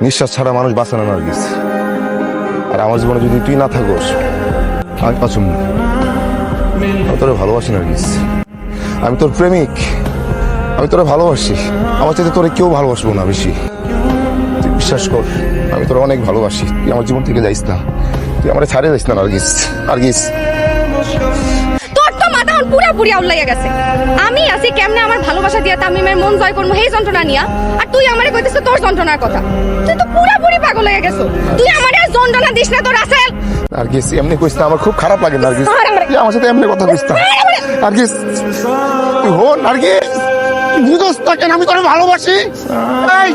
নিঃশ্বাস ছাড়া মানুষ বাঁচে না নার্গিস। আর আমার জীবনে যদি তুই না থাকোস, আমি বাঁচুম না। আমি তোরে ভালোবাসি নার্গিস। আমি তোর প্রেমিক। আমি তোরা ভালোবাসি। আমার চাইতে তোরে কেউ ভালোবাসবো না বেশি। তুই বিশ্বাস কর, আমি তোরা অনেক ভালোবাসি। তুই আমার জীবন থেকে যাইস না। তুই আমার ছাড়ে যাইস না নার্গিস। নার্গিস। এখন পুরাপুরি আউলাইয়া গেছে। আমি আছি কেমনে আমার ভালোবাসা দিয়া তামিমের মন জয় করব সেই যন্ত্রণা নিয়া? আর তুই আমারে কইতেছ তোর যন্ত্রণার কথা। তুই তো পুরাপুরি পাগল হয়ে গেছো। তুই আমারে আর যন্ত্রণা দিস না তোর আসেল নার্গিস এমনি কইস না আমার খুব খারাপ লাগে নার্গিস। তুই আমার সাথে এমনি কথা কইস না। নার্গিস হো নার্গিস। বুঝোস না কেন আমি তোরে ভালোবাসি। এই!